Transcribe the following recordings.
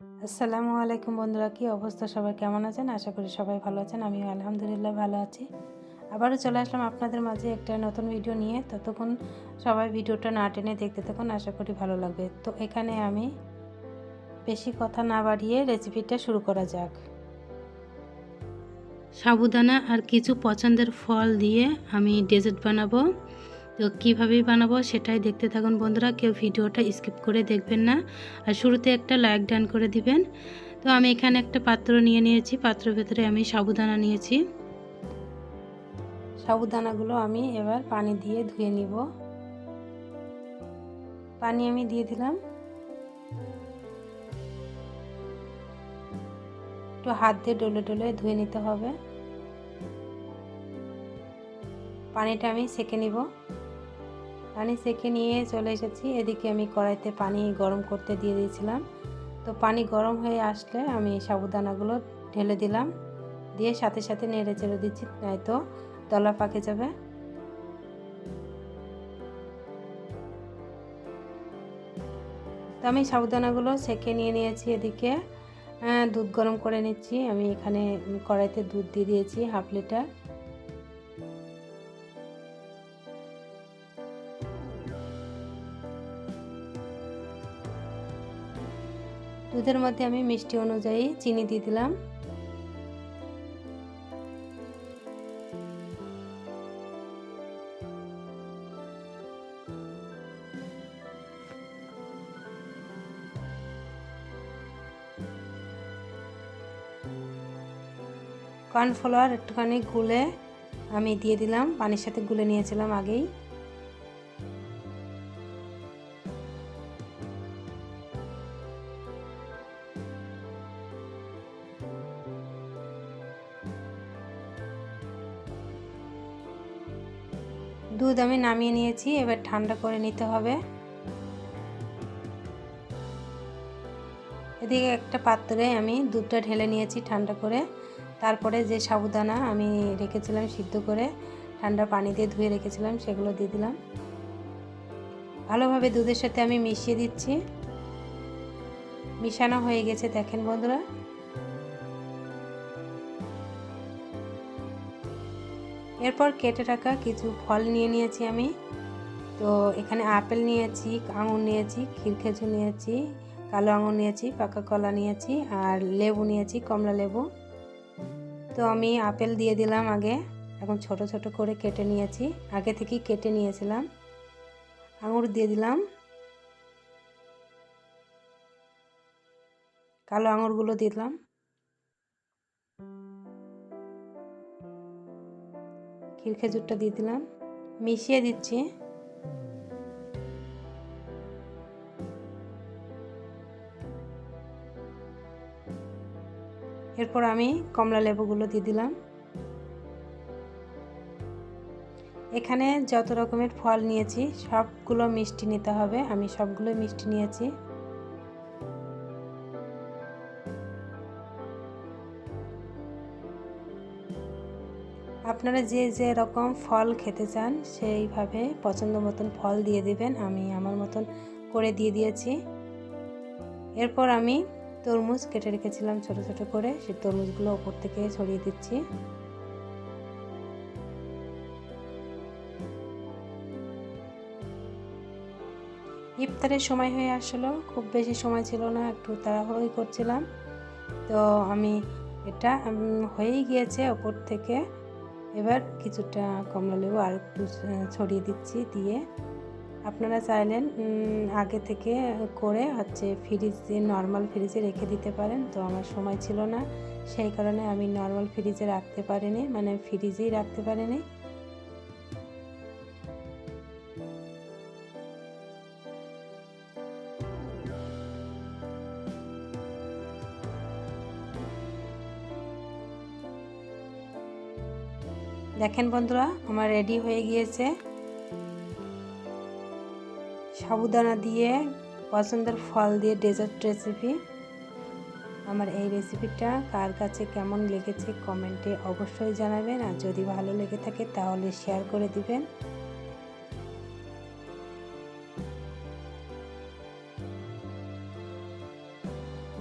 আসসালামু আলাইকুম বন্ধুরা, কি অবস্থা? সবাই কেমন আছেন? আশা করি সবাই ভালো আছেন, আমিও আলহামদুলিল্লাহ ভালো আছি। আবারও চলে আসলাম আপনাদের মাঝে একটা নতুন ভিডিও নিয়ে। ততক্ষণ সবাই ভিডিওটা না টেনে দেখতে থাকুন, আশা করি ভালো লাগবে। তো এখানে আমি বেশি কথা না বাড়িয়ে রেসিপিটা শুরু করা যাক। সাবুদানা আর কিছু পছন্দের ফল দিয়ে আমি ডেজার্ট বানাবো। তো কীভাবে বানাবো সেটাই দেখতে থাকুন বন্ধুরা, কেউ ভিডিওটা স্কিপ করে দেখবেন না। আর শুরুতে একটা লাইক ডান করে দিবেন। তো আমি এখানে একটা পাত্র নিয়ে নিয়েছি, পাত্রের ভেতরে আমি সাবুদানা নিয়েছি। সাবুদানাগুলো আমি এবার পানি দিয়ে ধুয়ে নিব। পানি আমি দিয়ে দিলাম। একটু হাত দিয়ে ডলে ডলে ধুয়ে নিতে হবে। পানিটা আমি সেকে নিব। পানি সেকে নিয়ে চলে এসেছি। এদিকে আমি কড়াইতে পানি গরম করতে দিয়ে দিয়েছিলাম। তো পানি গরম হয়ে আসলে আমি সাবুদানাগুলো ঢেলে দিলাম। দিয়ে সাথে সাথে নেড়ে চেড়ে দিচ্ছি, নয়তো দলা পাকে যাবে। তো আমি সাবুদানাগুলো সেকে নিয়ে নিয়েছি এদিকে। দুধ গরম করে নিচ্ছি। আমি এখানে কড়াইতে দুধ দিয়ে দিয়েছি হাফ লিটার। দুধের মধ্যে আমি মিষ্টি অনুযায়ী চিনি দিয়ে দিলাম। কর্নফ্লাওয়ার একটুখানি গুলে আমি দিয়ে দিলাম। পানির সাথে গুলে নিয়েছিলাম আগেই। দুধ আমি নামিয়ে নিয়েছি, এবার ঠান্ডা করে নিতে হবে। এদিকে একটা পাত্রে আমি দুধটা ঢেলে নিয়েছি ঠান্ডা করে। তারপরে যে সাবুদানা আমি রেখেছিলাম সিদ্ধ করে, ঠান্ডা পানি দিয়ে ধুয়ে রেখেছিলাম, সেগুলো দিয়ে দিলাম। ভালোভাবে দুধের সাথে আমি মিশিয়ে দিচ্ছি। মিশানো হয়ে গেছে, দেখেন বন্ধুরা। এরপর কেটে রাখা কিছু ফল নিয়ে নিয়েছি আমি। তো এখানে আপেল নিয়েছি, আঙুর নিয়েছি ক্ষীরখেজুর নিয়েছি, কালো আঙুর নিয়েছি, পাকা কলা নিয়েছি, আর লেবু নিয়েছি, কমলা লেবু। তো আমি আপেল দিয়ে দিলাম আগে। এখন ছোট ছোট করে কেটে নিয়েছি। আগে থেকেই কেটে নিয়েছিলাম। আঙুর দিয়ে দিলাম। কালো আঙুরগুলো দিলাম। ক্ষীর খেজুরটা দিয়ে দিলাম। মিশিয়ে দিচ্ছি। এরপর আমি কমলা লেবুগুলো দিয়ে দিলাম। এখানে যত রকমের ফল নিয়েছি, সবগুলো মিষ্টি নিতে হবে। আমি সবগুলো মিষ্টি নিয়েছি। আপনারা যে যে রকম ফল খেতে চান, সেইভাবে পছন্দ মতন ফল দিয়ে দিবেন। আমি আমার মতন করে দিয়ে দিয়েছি। এরপর আমি তরমুজ কেটে রেখেছিলাম ছোট ছোট করে। সেই তরমুজগুলো ওপর থেকে ছড়িয়ে দিচ্ছি। ইফতারের সময় হয়ে আসলো। খুব বেশি সময় ছিল না, একটু তাড়াহুড়োই করছিলাম। তো আমি এটা হয়েই গিয়েছে ওপর থেকে। এবার কিছুটা কমলা লেবু আর একটু ছড়িয়ে দিচ্ছি দিয়ে আপনারা চাইলেন আগে থেকে করে হচ্ছে ফ্রিজে নর্মাল ফ্রিজে রেখে দিতে পারেন, তো আমার সময় ছিল না। সেই কারণে আমি নর্মাল ফ্রিজে রাখতে পারিনি মানে ফ্রিজেই রাখতে পারিনি। দেখেন বন্ধুরা, আমার রেডি হয়ে গিয়েছে। সাবুদানা দিয়ে, পছন্দের ফল দিয়ে ডেজার্ট রেসিপি আমার এই রেসিপিটা কার কাছে কেমন লেগেছে কমেন্টে অবশ্যই জানাবেন, আর যদি ভালো লেগে থাকে তাহলে শেয়ার করে দিবেন।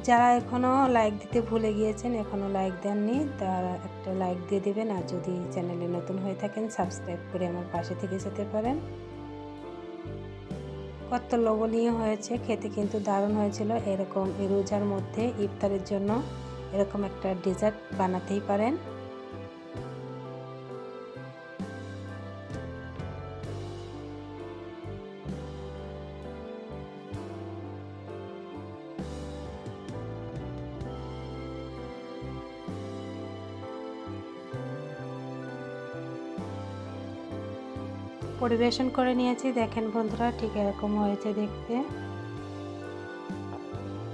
যারা এখনও লাইক দিতে ভুলে গিয়েছেন এখনও লাইক দেননি, তারা একটা লাইক দিয়ে দেবেন। আর যদি চ্যানেলে নতুন হয়ে থাকেন সাবস্ক্রাইব করে আমার পাশে থেকে যেতে পারেন। কত লবণীয় হয়েছে, খেতে কিন্তু দারুণ হয়েছিল। এরকম রোজার মধ্যে, ইফতারের জন্য এরকম একটা ডেজার্ট বানাতেই পারেন। পরিবেশন করে নিয়েছি। দেখেন বন্ধুরা ঠিক এরকম হয়েছে দেখতে।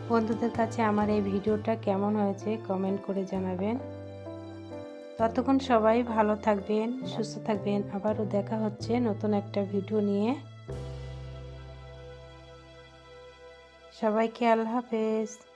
বন্ধুদের কাছে আমার এই ভিডিওটা কেমন হয়েছে কমেন্ট করে জানাবেন। ততক্ষণ সবাই ভালো থাকবেন, সুস্থ থাকবেন। আবারও দেখা হচ্ছে নতুন একটা ভিডিও নিয়ে। সবাইকে আল্লাহ হাফেজ।